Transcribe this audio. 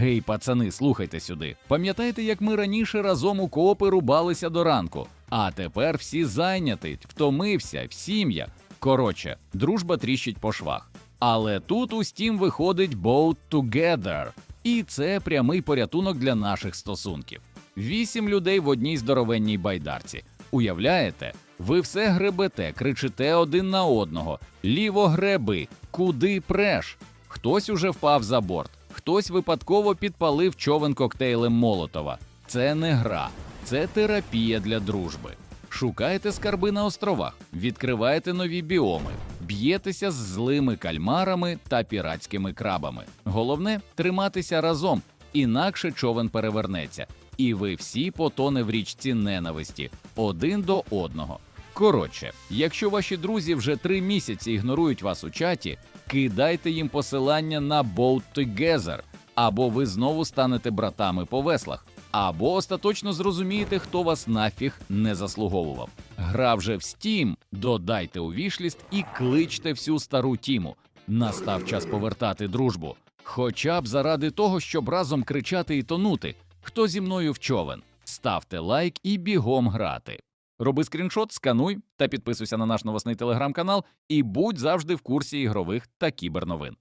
Гей, пацани, слухайте сюди. Пам'ятаєте, як ми раніше разом у коопи рубалися до ранку? А тепер всі зайняті, втомився, в сім'я. Коротше, дружба тріщить по швах. Але тут у Steam виходить Boat Together, і це прямий порятунок для наших стосунків. Вісім людей в одній здоровенній байдарці. Уявляєте? Ви все гребете, кричите один на одного, ліво греби, куди преш? Хтось уже впав за борт, хтось випадково підпалив човен коктейлем Молотова. Це не гра, це терапія для дружби. Шукайте скарби на островах, відкриваєте нові біоми, б'єтеся з злими кальмарами та піратськими крабами. Головне триматися разом, інакше човен перевернеться, і ви всі потоне в річці ненависті один до одного. Коротше, якщо ваші друзі вже три місяці ігнорують вас у чаті, кидайте їм посилання на Boat Together, або ви знову станете братами по веслах, або остаточно зрозумієте, хто вас нафіг не заслуговував. Гра вже в Steam, додайте у вішліст і кличте всю стару тіму. Настав час повертати дружбу. Хоча б заради того, щоб разом кричати і тонути. Хто зі мною в човен? Ставте лайк і бігом грати. Роби скріншот, скануй та підписуйся на наш новосний телеграм-канал і будь завжди в курсі ігрових та кіберновин.